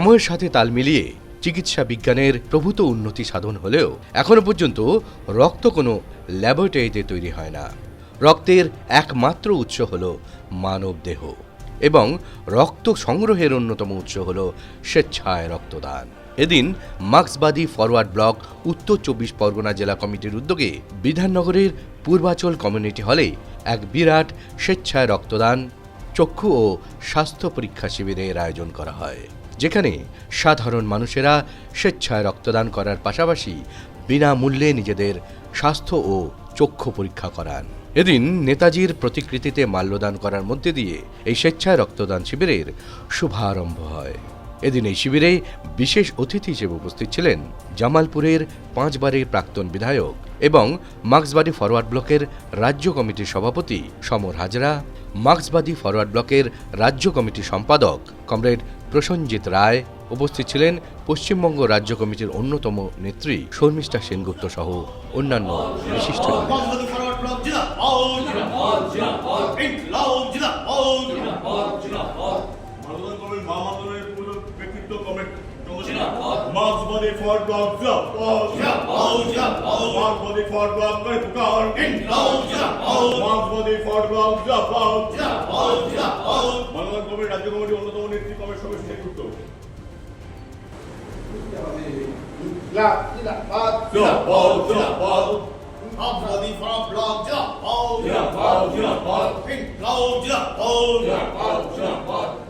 সময়ের সাথে তাল মিলিয়ে চিকিৎসা বিজ্ঞানের প্রভূত উন্নতি সাধন হলেও এখনও পর্যন্ত রক্ত কোনো ল্যাবরেটরিতে তৈরি হয় না। রক্তের একমাত্র উৎস হল মানব দেহ এবং রক্ত সংগ্রহের অন্যতম উৎস হল স্বেচ্ছায় রক্তদান। এদিন মার্ক্সবাদী ফরওয়ার্ড ব্লক উত্তর চব্বিশ পরগনা জেলা কমিটির উদ্যোগে বিধাননগরের পূর্বাচল কমিউনিটি হলে এক বিরাট স্বেচ্ছায় রক্তদান, চক্ষু ও স্বাস্থ্য পরীক্ষা শিবিরের আয়োজন করা হয়। যেখানে সাধারণ মানুষেরা স্বেচ্ছায় রক্তদান করার পাশাপাশি বিনামূল্যে নিজেদের স্বাস্থ্য ও চক্ষু পরীক্ষা করান। এদিন নেতাজির প্রতিকৃতিতে মাল্যদান করার মধ্যে দিয়ে এই স্বেচ্ছায় রক্তদান শিবিরের শুভারম্ভ হয়। এদিন এই শিবিরে বিশেষ অতিথি হিসেবে উপস্থিত ছিলেন জামালপুরের পাঁচবারের প্রাক্তন বিধায়ক এবং মার্ক্সবাদী ফরওয়ার্ড ব্লকের রাজ্য কমিটির সভাপতি সমর হাজরা মার্ক্সবাদী ফরওয়ার্ড ব্লকের রাজ্য কমিটির সম্পাদক কমরেড প্রসঞ্জিৎ রায় উপস্থিত ছিলেন পশ্চিমবঙ্গ রাজ্য কমিটির অন্যতম নেত্রী শর্মিষ্ঠা সেনগুপ্ত সহ অন্যান্য বিশিষ্ট মার্ক্সবাদী ফরওয়ার্ড ব্লক জিন্দাবাদ জিন্দাবাদ ইনকলাব জিন্দাবাদ মানবতার কমেন্ট মা মানবের পুরো ব্যক্তিত্ব কমেন্ট মার্ক্সবাদী ফর ব্লক জিন্দাবাদ জিন্দাবাদ জিন্দাবাদ মার্ক্সবাদী ফর ব্লক করে পুকার ইনকলাব জিন্দাবাদ মার্ক্সবাদী ফর ব্লক জিন্দাবাদ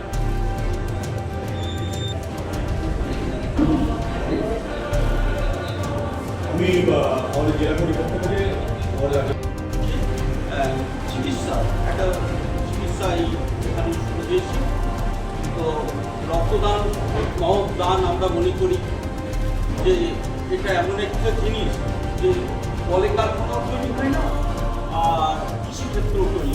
মহৎ দান আমরা মনে করি যে এটা এমন একটা জিনিস যে কলে কারখানাও তৈরি হয় না, আর কৃষিক্ষেত্রেও তৈরি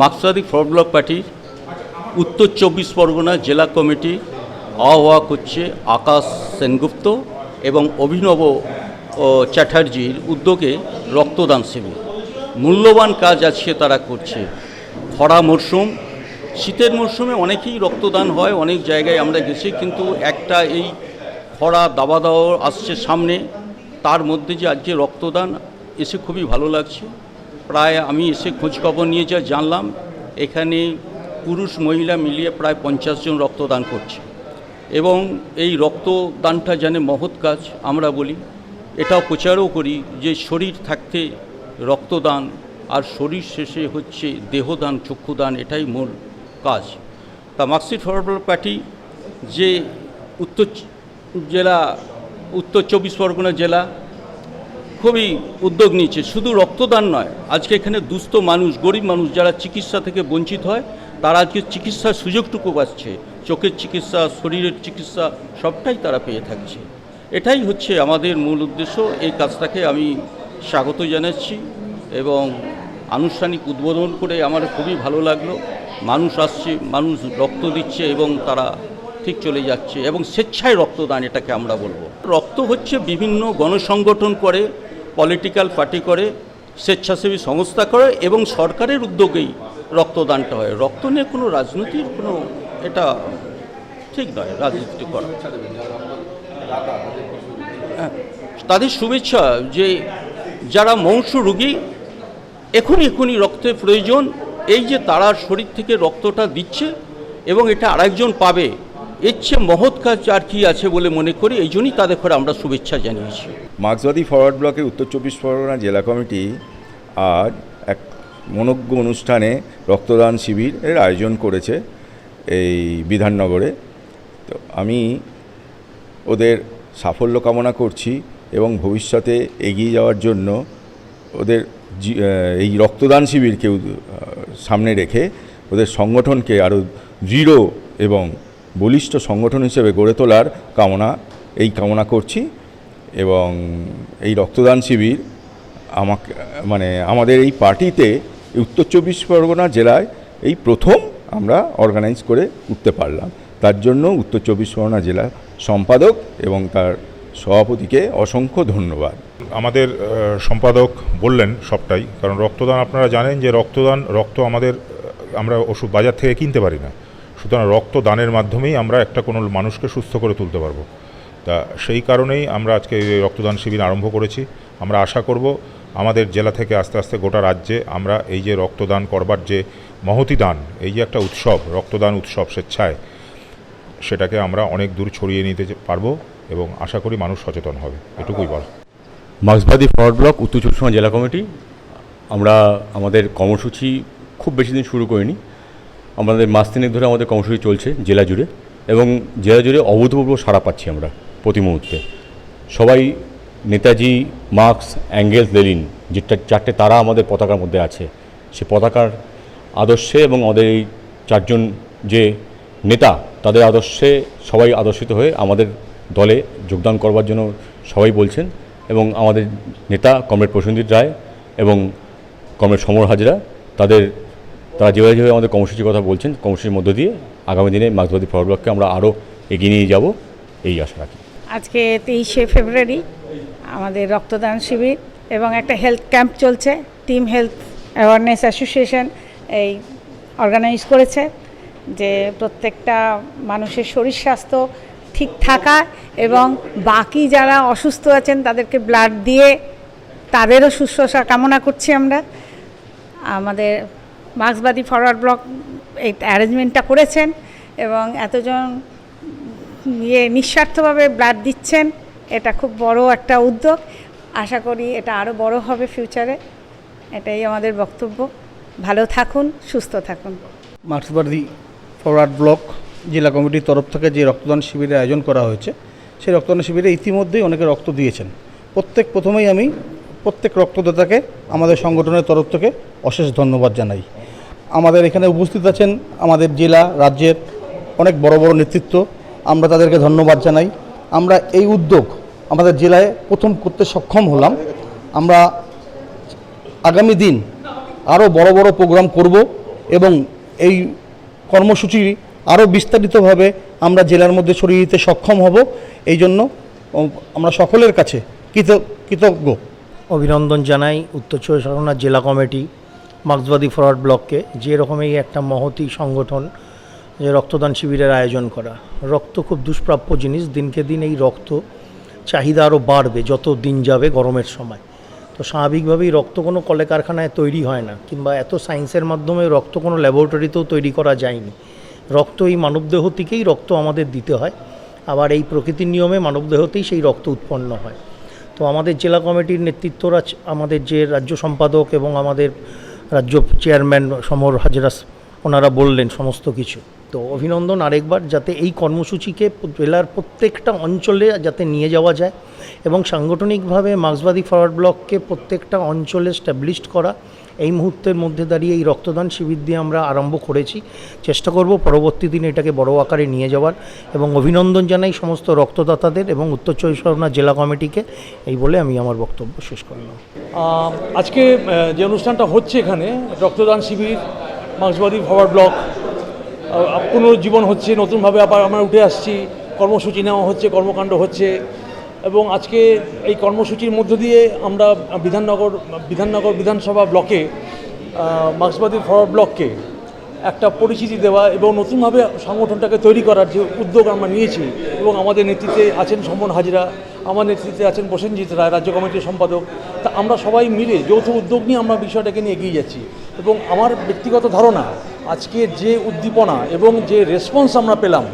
মার্ক্সবাদী ফরওয়ার্ড ব্লক পার্টির উত্তর চব্বিশ পরগনা জেলা কমিটি আহ্বায়ক করছে আকাশ সেনগুপ্ত এবং অভিনব চ্যাটার্জির উদ্যোগে রক্তদান শিবির। মূল্যবান কাজ আজকে তারা করছে। খরা মরশুম, শীতের মরশুমে অনেকেই রক্তদান হয়, অনেক জায়গায় আমরা গেছি, কিন্তু একটা এই খরা দাবা দাওয়া আসছে সামনে, তার মধ্যে যে আজকে রক্তদান, এসে খুবই ভালো লাগছে। প্রায় আমি এসে খোঁজখবর নিয়ে যা জানলাম, এখানে পুরুষ মহিলা মিলিয়ে প্রায় পঞ্চাশ জন রক্তদান করছে। এবং এই রক্তদানটা জানে মহৎ কাজ, আমরা বলি। এটাও প্রচারও করি যে শরীর থাকতে রক্তদান আর শরীর শেষে হচ্ছে দেহদান, চক্ষুদান, এটাই মূল কাজ। তা মার্কসিট ফরওয়ার্ড পার্টি যে উত্তর জেলা, উত্তর চব্বিশ পরগনা জেলা খুবই উদ্যোগ নিয়েছে। শুধু রক্তদান নয়, আজকে এখানে দুস্থ মানুষ, গরিব মানুষ যারা চিকিৎসা থেকে বঞ্চিত হয়, তারা আজকে চিকিৎসার সুযোগটুকু পাচ্ছে। চোখের চিকিৎসা, শরীরের চিকিৎসা, সবটাই তারা পেয়ে থাকছে। এটাই হচ্ছে আমাদের মূল উদ্দেশ্য। এই কাজটাকে আমি স্বাগত জানাচ্ছি এবং আনুষ্ঠানিক উদ্বোধন করে আমার খুবই ভালো লাগল। মানুষ আসছে, মানুষ রক্ত দিচ্ছে এবং তারা ঠিক চলে যাচ্ছে এবং স্বেচ্ছায় রক্তদান এটাকে আমরা বলব। রক্ত হচ্ছে বিভিন্ন গণসংগঠন করে পলিটিক্যাল পার্টি করে স্বেচ্ছাসেবী সংস্থা করে এবং সরকারের উদ্যোগেই রক্তদানটা হয়। রক্ত নিয়ে কোনো রাজনীতির কোনো এটা ঠিক নয় রাজনীতি করা। হ্যাঁ, তাদের শুভেচ্ছা যে যারা মংস রুগী এখনই এখনই রক্তের প্রয়োজন এই যে তারা শরীর থেকে রক্তটা দিচ্ছে এবং এটা আরেকজন পাবে এর চেয়ে মহৎ কাজ আর কি আছে বলে মনে করি এই জন্যই তাদের করে আমরা শুভেচ্ছা জানিয়েছি। মার্ক্সবাদী ফরওয়ার্ড ব্লকের উত্তর চব্বিশ পরগনা জেলা কমিটি আজ এক মনজ্ঞ অনুষ্ঠানে রক্তদান শিবিরের আয়োজন করেছে এই বিধাননগরে। তো আমি ওদের সাফল্য কামনা করছি এবং ভবিষ্যতে এগিয়ে যাওয়ার জন্য ওদের এই রক্তদান শিবিরকে সামনে রেখে ওদের সংগঠনকে আরও দৃঢ় এবং বলিষ্ঠ সংগঠন হিসেবে গড়ে তোলার কামনা, এই কামনা করছি। এবং এই রক্তদান শিবির আমাকে মানে আমাদের এই পার্টিতে উত্তর চব্বিশ পরগনা জেলায় এই প্রথম আমরা অর্গানাইজ করে উঠতে পারলাম। তার জন্য উত্তর চব্বিশ পরগনা জেলা সম্পাদক এবং তার সভাপতিকে অসংখ্য ধন্যবাদ। আমাদের সম্পাদক বললেন সবটাই, কারণ রক্তদান আপনারা জানেন যে রক্তদান, রক্ত আমাদের আমরা ওষুধ বাজার থেকে কিনতে পারি না। সুতরাং রক্তদানের মাধ্যমেই আমরা একটা কোনো মানুষকে সুস্থ করে তুলতে পারব। তা সেই কারণেই আমরা আজকে রক্তদান শিবির আরম্ভ করেছি। আমরা আশা করব আমাদের জেলা থেকে আস্তে আস্তে গোটা রাজ্যে আমরা এই যে রক্তদান করবার যে মহতি দান, এই যে একটা উৎসব, রক্তদান উৎসব স্বেচ্ছায়, সেটাকে আমরা অনেক দূর ছড়িয়ে নিতে পারব এবং আশা করি মানুষ সচেতন হবে। এটুকুই বল। মার্ক্সবাদী ফরওয়ার্ড ব্লক, উত্তর চব্বিশ জেলা কমিটি। আমরা আমাদের কর্মসূচি খুব বেশি দিন শুরু করিনি। আমাদের মাস তিনেক ধরে আমাদের কর্মসূচি চলছে জেলা জুড়ে এবং জেলা জুড়ে অভূতপূর্ব সাড়া পাচ্ছি আমরা। প্রতি মুহূর্তে। সবাই, নেতাজি, মার্কস, অ্যাঙ্গেলস লেলিন যেটা চারটে তারা আমাদের পতাকার মধ্যে আছে, সে পতাকার আদর্শে এবং আমাদের এই চারজন যে নেতা, তাদের আদর্শে সবাই আদর্শিত হয়ে আমাদের দলে যোগদান করবার জন্য সবাই বলছেন এবং আমাদের নেতা কমরেড প্রসেনজিৎ রায় এবং কমরেড সমর হাজরা, তাদের, তারা যেভাবে যেভাবে আমাদের কর্মসূচির কথা বলছেন, কর্মসূচির মধ্য দিয়ে আগামী দিনে মার্ক্সবাদী ফরওয়ার্ড আমরা আরও এগিয়ে নিয়ে যাব, এই আশা রাখি। আজকে তেইশে ফেব্রুয়ারি আমাদের রক্তদান শিবির এবং একটা হেলথ ক্যাম্প চলছে, টিম হেলথ অ্যাওয়ারনেস অ্যাসোসিয়েশন এই অর্গানাইজ করেছে যে প্রত্যেকটা মানুষের শরীর স্বাস্থ্য ঠিক থাকা এবং বাকি যারা অসুস্থ আছেন তাদেরকে ব্লাড দিয়ে তাদেরও সুস্থতা কামনা করছি আমরা। আমাদের মার্ক্সবাদী ফরওয়ার্ড ব্লক এই অ্যারেঞ্জমেন্টটা করেছেন এবং এতজন ইয়ে নিঃস্বার্থভাবে ব্লাড দিচ্ছেন, এটা খুব বড় একটা উদ্যোগ। আশা করি এটা আরও বড় হবে ফিউচারে এটাই আমাদের বক্তব্য। ভালো থাকুন, সুস্থ থাকুন। মার্ক্সবাদী ফরওয়ার্ড ব্লক জেলা কমিটির তরফ থেকে যে রক্তদান শিবিরের আয়োজন করা হয়েছে, সেই রক্তদান শিবিরে ইতিমধ্যেই অনেকে রক্ত দিয়েছেন। প্রত্যেক প্রথমেই আমি প্রত্যেক রক্তদাতাকে, আমাদের সংগঠনের তরফ থেকে অশেষ ধন্যবাদ জানাই। আমাদের এখানে উপস্থিত আছেন আমাদের জেলা, রাজ্যের অনেক বড় বড় নেতৃত্ব আমরা তাদেরকে ধন্যবাদ জানাই। আমরা এই উদ্যোগ আমাদের জেলায় প্রথম করতে সক্ষম হলাম। আমরা আগামী দিন আরও বড় বড় প্রোগ্রাম করব এবং এই কর্মসূচি আরও বিস্তারিতভাবে আমরা জেলার মধ্যে ছড়িয়ে দিতে সক্ষম হব। এই জন্য আমরা সকলের কাছে কৃত- কৃতজ্ঞ। অভিনন্দন জানাই উত্তর চব্বিশ পরগনা জেলা কমিটি মার্ক্সবাদী ফরওয়ার্ড ব্লককে। যে রকমই একটা মহতি সংগঠন যে রক্তদান শিবিরের আয়োজন করা। রক্ত খুব দুষ্প্রাপ্য জিনিস। দিনকে দিন এই রক্ত চাহিদা আরও বাড়বে, যত দিন যাবে গরমের সময়। তো স্বাভাবিকভাবেই রক্ত কোনো কলকারখানায় তৈরি হয় না, কিংবা এত সায়েন্সের মাধ্যমে রক্ত কোনো ল্যাবরেটরিতেও তৈরি করা যায়নি। রক্ত এই মানবদেহ থেকেই রক্ত আমাদের দিতে হয়। আবার এই প্রকৃতির নিয়মে মানবদেহতেই সেই রক্ত উৎপন্ন হয়। তো আমাদের জেলা কমিটির নেতৃত্বরা আমাদের যে রাজ্য সম্পাদক এবং আমাদের রাজ্য চেয়ারম্যান সমর হাজরাস ওনারা বললেন সমস্ত কিছু। তো অভিনন্দন আরেকবার যাতে এই কর্মসূচিকে জেলার প্রত্যেকটা অঞ্চলে যাতে নিয়ে যাওয়া যায় এবং সাংগঠনিকভাবে মার্ক্সবাদী ফরওয়ার্ড ব্লককে প্রত্যেকটা অঞ্চলে স্ট্যাবলিশড করা। এই মুহূর্তের মধ্যে দাঁড়িয়ে এই রক্তদান শিবির দিয়ে আমরা আরম্ভ করেছি। চেষ্টা করব পরবর্তী দিনে এটাকে বড় আকারে নিয়ে যাওয়ার এবং অভিনন্দন জানাই সমস্ত রক্তদাতাদের এবং উত্তর চব্বিশ পরগনা জেলা কমিটিকে। এই বলে আমি আমার বক্তব্য শেষ করলাম। আজকে যে অনুষ্ঠানটা হচ্ছে এখানে, রক্তদান শিবির, মার্ক্সবাদী ফরওয়ার্ড ব্লক পুনরুজ্জীবন হচ্ছে, নতুনভাবে আবার আমরা উঠে আসছি, কর্মসূচি নেওয়া হচ্ছে, কর্মকাণ্ড হচ্ছে। এবং আজকে এই কর্মসূচির মধ্য দিয়ে আমরা বিধাননগর বিধাননগর বিধানসভা ব্লকে মার্ক্সবাদী ফরওয়ার্ড ব্লককে একটা পরিচিতি দেওয়া এবং নতুনভাবে সংগঠনটাকে তৈরি করার যে উদ্যোগ আমরা নিয়েছি এবং আমাদের নেতৃত্বে আছেন সমন হাজিরা আমার নেতৃত্বে আছেন প্রসেনজিৎ রায়, রাজ্য কমিটির সম্পাদক। তা আমরা সবাই মিলে যৌথ উদ্যোগ নিয়ে আমরা বিষয়টাকে নিয়ে এগিয়ে যাচ্ছি। এবং আমার ব্যক্তিগত ধারণা আজকে যে উদ্দীপনা এবং যে রেসপন্স আমরা পেলাম,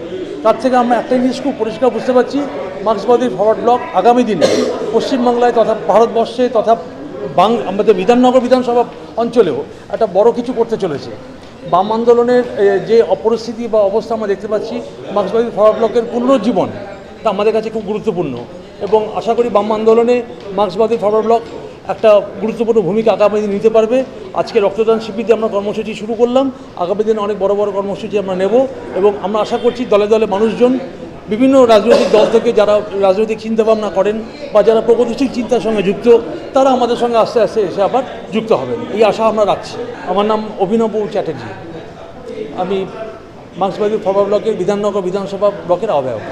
তার থেকে আমরা একটা জিনিস খুব পরিষ্কার বুঝতে পারছি, মার্ক্সবাদী ফরওয়ার্ড ব্লক আগামী দিনে পশ্চিমবাংলায় তথা ভারতবর্ষে তথা বাং আমাদের বিধাননগর বিধানসভা অঞ্চলেও একটা বড় কিছু করতে চলেছে। বাম আন্দোলনের যে অপরিস্থিতি বা অবস্থা আমরা দেখতে পাচ্ছি, মার্ক্সবাদী ফরওয়ার্ড ব্লকের পুনরুজ্জীবন তা আমাদের কাছে খুব গুরুত্বপূর্ণ। এবং আশা করি বাম আন্দোলনে মার্ক্সবাদী ফরওয়ার্ড ব্লক একটা গুরুত্বপূর্ণ ভূমিকা আগামী দিন নিতে পারবে। আজকে রক্তদান শিবির আমরা কর্মসূচি শুরু করলাম। আগামী দিনে অনেক বড় বড় কর্মসূচি আমরা নেব এবং আমরা আশা করছি দলে দলে মানুষজন, বিভিন্ন রাজনৈতিক দল থেকে যারা রাজনৈতিক চিন্তাভাবনা করেন বা যারা প্রগতিশীল চিন্তার সঙ্গে যুক্ত, তারা আমাদের সঙ্গে আস্তে আস্তে এসে আবার যুক্ত হবেন। এই আশা আমরা রাখছি। আমার নাম অভিনব চ্যাটার্জি। আমি মার্ক্সবাদী ফরওয়ার্ড ব্লকের বিধাননগর বিধানসভা ব্লকের আহ্বায়ক।